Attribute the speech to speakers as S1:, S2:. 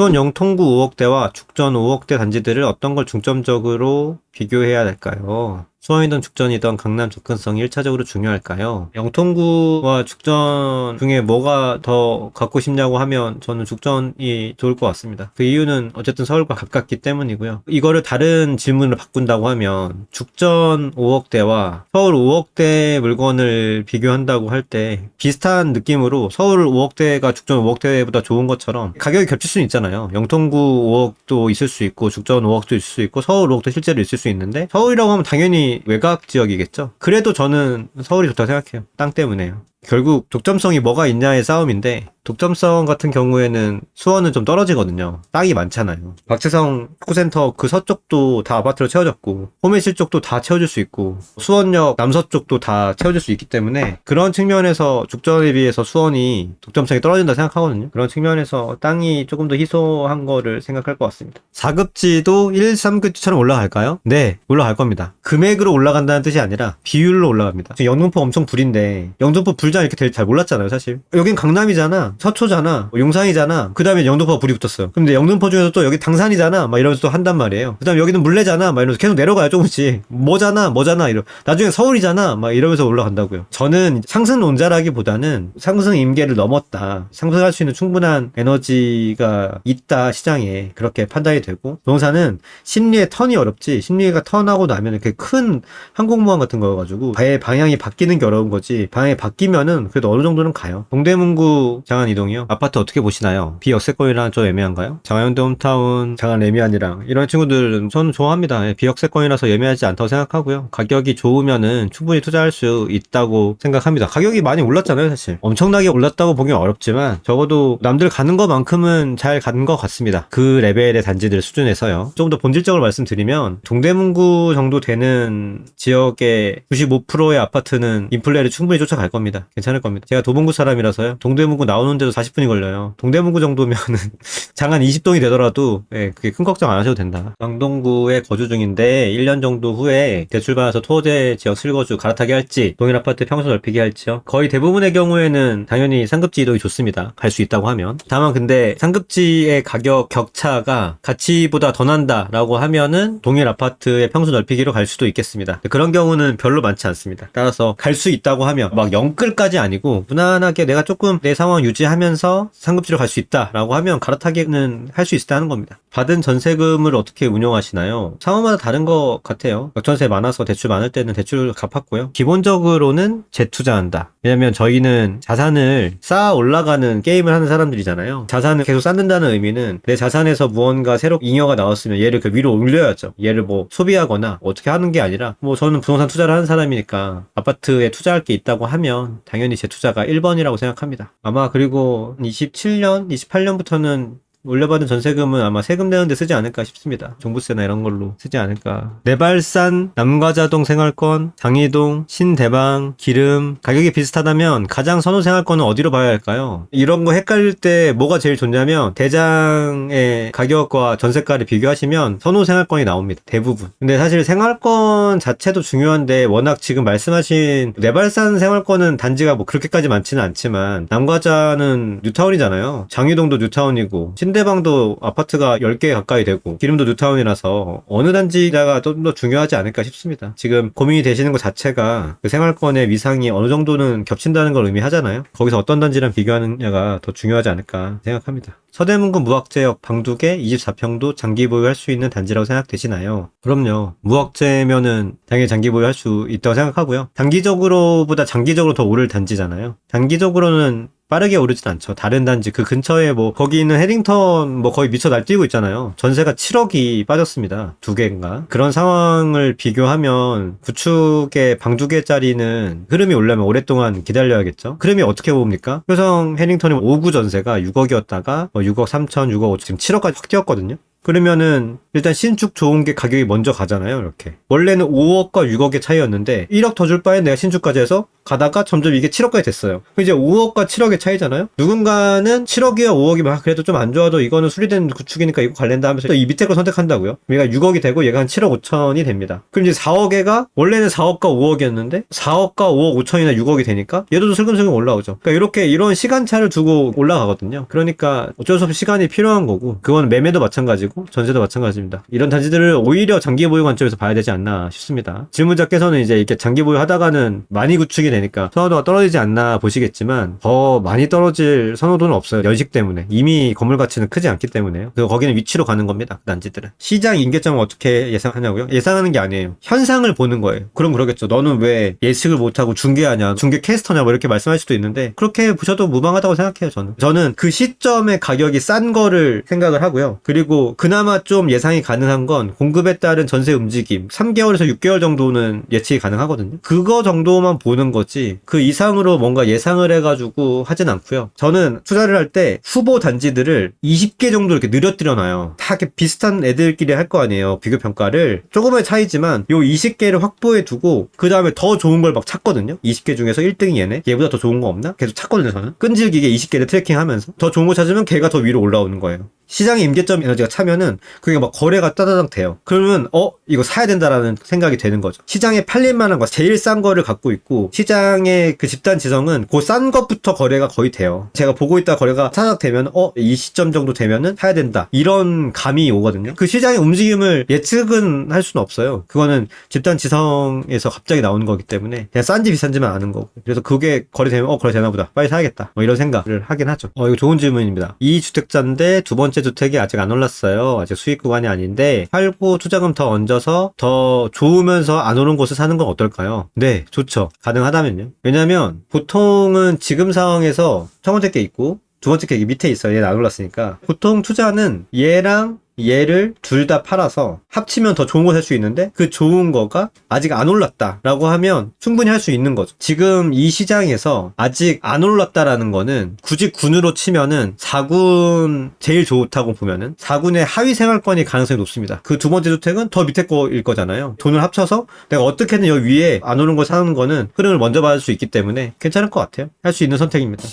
S1: 수원 영통구 5억대와 죽전 5억대 단지들을 어떤 걸 중점적으로 비교해야 될까요? 수원이든 죽전이든 강남 접근성이 1차적으로 중요할까요? 영통구와 죽전 중에 뭐가 더 갖고 싶냐고 하면 저는 죽전이 좋을 것 같습니다. 그 이유는 어쨌든 서울과 가깝기 때문이고요. 이거를 다른 질문으로 바꾼다고 하면 죽전 5억대와 서울 5억대 물건을 비교한다고 할 때 비슷한 느낌으로 서울 5억대가 죽전 5억대보다 좋은 것처럼 가격이 겹칠 수는 있잖아요. 영통구 5억도 있을 수 있고 죽전 5억도 있을 수 있고 서울 5억도 실제로 있을 수 있는데 서울이라고 하면 당연히 외곽 지역이겠죠. 그래도 저는 서울이 좋다고 생각해요. 땅 때문에요. 결국 독점성이 뭐가 있냐의 싸움인데 독점성 같은 경우에는 수원은 좀 떨어지거든요. 땅이 많잖아요. 박재성 축구센터 그 서쪽도 다 아파트로 채워졌고 호메실 쪽도 다 채워질 수 있고 수원역 남서쪽도 다 채워질 수 있기 때문에 그런 측면에서 죽전에 비해서 수원이 독점성이 떨어진다 생각하거든요. 그런 측면에서 땅이 조금 더 희소한 거를 생각할 것 같습니다. 4급지도 1, 3급지처럼 올라갈까요? 네, 올라갈 겁니다. 금액으로 올라간다는 뜻이 아니라 비율로 올라갑니다. 지금 영등포 엄청 불인데 영등포 불장 이렇게 될 잘 몰랐잖아요, 사실. 여긴 강남이잖아, 서초잖아, 뭐 용산이잖아. 그 다음에 영등포가 불이 붙었어요. 근데 영등포 중에서 또 여기 당산이잖아, 막 이러면서 또 한단 말이에요. 그 다음에 여기는 물레잖아, 막 이러면서 계속 내려가요, 조금씩. 뭐잖아, 뭐잖아, 이러. 나중에 서울이잖아, 막 이러면서 올라간다고요. 저는 상승론자라기보다는 상승 임계를 넘었다. 상승할 수 있는 충분한 에너지가 있다, 시장에. 그렇게 판단이 되고. 부동산은 심리의 턴이 어렵지, 심리가 턴하고 나면 이렇게 큰 항공모함 같은 거여가지고, 아예 방향이 바뀌는 게 어려운 거지, 방향이 바뀌면 은 그래도 어느 정도는 가요. 동대문구 장안 이동이요. 아파트 어떻게 보시나요? 비역세권이랑 좀 애매한가요? 장안현대 홈타운, 장안 레미안이랑 이런 친구들은 저는 좋아합니다. 예, 비역세권이라서 예매하지 않다고 생각하고요. 가격이 좋으면은 충분히 투자할 수 있다고 생각합니다. 가격이 많이 올랐잖아요, 사실. 엄청나게 올랐다고 보기 어렵지만 적어도 남들 가는 것만큼은 잘 가는 것 같습니다. 그 레벨의 단지들 수준에서요. 좀더 본질적으로 말씀드리면 동대문구 정도 되는 지역의 95%의 아파트는 인플레를 충분히 쫓아갈 겁니다. 괜찮을 겁니다. 제가 도봉구 사람이라서요. 동대문구 나오는데도 40분이 걸려요. 동대문구 정도면은 장안 20동이 되더라도 예, 그게 큰 걱정 안 하셔도 된다. 강동구에 거주 중인데 1년 정도 후에 대출 받아서 토제 지역 실거주 갈아타기 할지 동일 아파트 평수 넓히기 할지요. 거의 대부분의 경우에는 당연히 상급지 이동이 좋습니다. 갈 수 있다고 하면. 다만 근데 상급지의 가격 격차가 가치보다 더 난다라고 하면은 동일 아파트의 평수 넓히기로 갈 수도 있겠습니다. 그런 경우는 별로 많지 않습니다. 따라서 갈 수 있다고 하면 막 영끌 까지 아니고 무난하게 내가 조금 내 상황 유지하면서 상급지로 갈 수 있다라고 하면 갈아타기는 할 수 있다는 겁니다. 받은 전세금을 어떻게 운용하시나요? 상황마다 다른 것 같아요. 역전세 많아서 대출 많을 때는 대출 갚았고요. 기본적으로는 재투자한다. 왜냐면 저희는 자산을 쌓아 올라가는 게임을 하는 사람들이잖아요. 자산을 계속 쌓는다는 의미는 내 자산에서 무언가 새로 잉여가 나왔으면 얘를 그 위로 올려야죠. 얘를 뭐 소비하거나 어떻게 하는 게 아니라 뭐 저는 부동산 투자를 하는 사람이니까 아파트에 투자할 게 있다고 하면 당연히 재투자가 1번이라고 생각합니다. 아마 그리고 27년, 28년부터는 올려받은 전세금은 아마 세금 내는데 쓰지 않을까 싶습니다. 종부세나 이런 걸로 쓰지 않을까. 내발산, 남과자동 생활권, 장이동, 신대방, 기름 가격이 비슷하다면 가장 선호 생활권은 어디로 봐야 할까요? 이런 거 헷갈릴 때 뭐가 제일 좋냐면 대장의 가격과 전세가를 비교하시면 선호 생활권이 나옵니다. 대부분. 근데 사실 생활권 자체도 중요한데 워낙 지금 말씀하신 내발산 생활권은 단지가 뭐 그렇게까지 많지는 않지만 남과자는 뉴타운이잖아요. 장이동도 뉴타운이고 신대방도 아파트가 10개 가까이 되고 기름도 뉴타운이라서 어느 단지가 좀 더 중요하지 않을까 싶습니다. 지금 고민이 되시는 것 자체가 그 생활권의 위상이 어느 정도는 겹친다는 걸 의미하잖아요. 거기서 어떤 단지랑 비교하느냐가 더 중요하지 않을까 생각합니다. 서대문구 무학재역 방두개 24평도 장기 보유할 수 있는 단지라고 생각되시나요? 그럼요. 무학재면은 당연히 장기 보유할 수 있다고 생각하고요. 단기적으로보다 장기적으로 더 오를 단지잖아요. 단기적으로는 빠르게 오르진 않죠. 다른 단지 그 근처에 뭐 거기 있는 해링턴 뭐 거의 미쳐 날뛰고 있잖아요. 전세가 7억이 빠졌습니다. 두 개인가. 그런 상황을 비교하면 구축의 방 두 개짜리는 흐름이 올려면 오랫동안 기다려야겠죠. 흐름이 어떻게 봅니까? 효성 해링턴이 5구 전세가 6억이었다가 뭐 6억 3천, 6억 5천 지금 7억까지 확 뛰었거든요. 그러면은 일단 신축 좋은 게 가격이 먼저 가잖아요. 이렇게. 원래는 5억과 6억의 차이였는데 1억 더 줄 바에 내가 신축까지 해서 가다가 점점 이게 7억까지 됐어요. 이제 5억과 7억의 차이잖아요. 누군가는 7억이야 5억이 막 그래도 좀 안 좋아도 이거는 수리된 구축이니까 이거 관련다 하면서 또 이 밑에 걸 선택한다고요. 얘가 6억이 되고 얘가 한 7억 5천이 됩니다. 그럼 이제 4억에가 원래는 4억과 5억이었는데 4억과 5억 5천이나 6억이 되니까 얘도 슬금슬금 올라오죠. 그러니까 이렇게 이런 시간차를 두고 올라가거든요. 그러니까 어쩔 수 없이 시간이 필요한 거고 그건 매매도 마찬가지고 전세도 마찬가지입니다. 이런 단지들을 오히려 장기 보유 관점에서 봐야 되지 않나 싶습니다. 질문자께서는 이제 이렇게 장기 보유 하다가는 많이 구축이 되니까 선호도가 떨어지지 않나 보시겠지만 더 많이 떨어질 선호도는 없어요. 연식 때문에 이미 건물 가치는 크지 않기 때문에요. 그리고 거기는 위치로 가는 겁니다. 그 단지들은 시장 임계점을 어떻게 예상하냐고요? 예상하는 게 아니에요. 현상을 보는 거예요. 그럼 그러겠죠. 너는 왜 예측을 못하고 중계하냐, 중계 캐스터냐 뭐 이렇게 말씀할 수도 있는데 그렇게 보셔도 무방하다고 생각해요. 저는 저는 그 시점에 가격이 싼 거를 생각을 하고요. 그리고 그나마 좀 예상이 가능한 건 공급에 따른 전세 움직임 3개월에서 6개월 정도는 예측이 가능하거든요. 그거 정도만 보는 거지 그 이상으로 뭔가 예상을 해가지고 하진 않고요. 저는 투자를 할 때 후보 단지들을 20개 정도 이렇게 늘려뜨려 놔요. 다 이렇게 비슷한 애들끼리 할 거 아니에요. 비교 평가를 조금의 차이지만 요 20개를 확보해 두고 그 다음에 더 좋은 걸 막 찾거든요. 20개 중에서 1등이 얘네. 얘보다 더 좋은 거 없나? 계속 찾거든요. 저는 끈질기게 20개를 트래킹하면서 더 좋은 거 찾으면 걔가 더 위로 올라오는 거예요. 시장의 임계점 에너지가 차면은 그게 막 거래가 따다닥 돼요. 그러면 어 이거 사야 된다라는 생각이 되는 거죠. 시장에 팔릴 만한 거 제일 싼 거를 갖고 있고 시장의 그 집단 지성은 그 싼 것부터 거래가 거의 돼요. 제가 보고 있다 거래가 따닥 되면 어 이 시점 정도 되면은 사야 된다 이런 감이 오거든요. 그 시장의 움직임을 예측은 할 수는 없어요. 그거는 집단 지성에서 갑자기 나오는 거기 때문에 그냥 싼지 비싼지만 아는 거고. 그래서 그게 거래되면 어 거래 되나 보다 빨리 사야겠다 뭐 이런 생각을 하긴 하죠. 어 이거 좋은 질문입니다. 이 주택자인데 두 번째 주택이 아직 안 올랐어요. 아직 수익 구간이 아닌데 팔고 투자금 더 얹어서 더 좋으면서 안 오른 곳을 사는 건 어떨까요? 네, 좋죠. 가능하다면요. 왜냐면 보통은 지금 상황에서 첫 번째 게 있고 두 번째 게 밑에 있어요. 얘는 안 올랐으니까. 보통 투자는 얘랑 얘를 둘 다 팔아서 합치면 더 좋은 거 살 수 있는데 그 좋은 거가 아직 안 올랐다라고 하면 충분히 할 수 있는 거죠. 지금 이 시장에서 아직 안 올랐다라는 거는 굳이 군으로 치면은 4군 제일 좋다고 보면은 4군의 하위 생활권이 가능성이 높습니다. 그 두 번째 주택은 더 밑에 거일 거잖아요. 돈을 합쳐서 내가 어떻게든 여기 위에 안 오는 거 사는 거는 흐름을 먼저 받을 수 있기 때문에 괜찮을 것 같아요. 할 수 있는 선택입니다.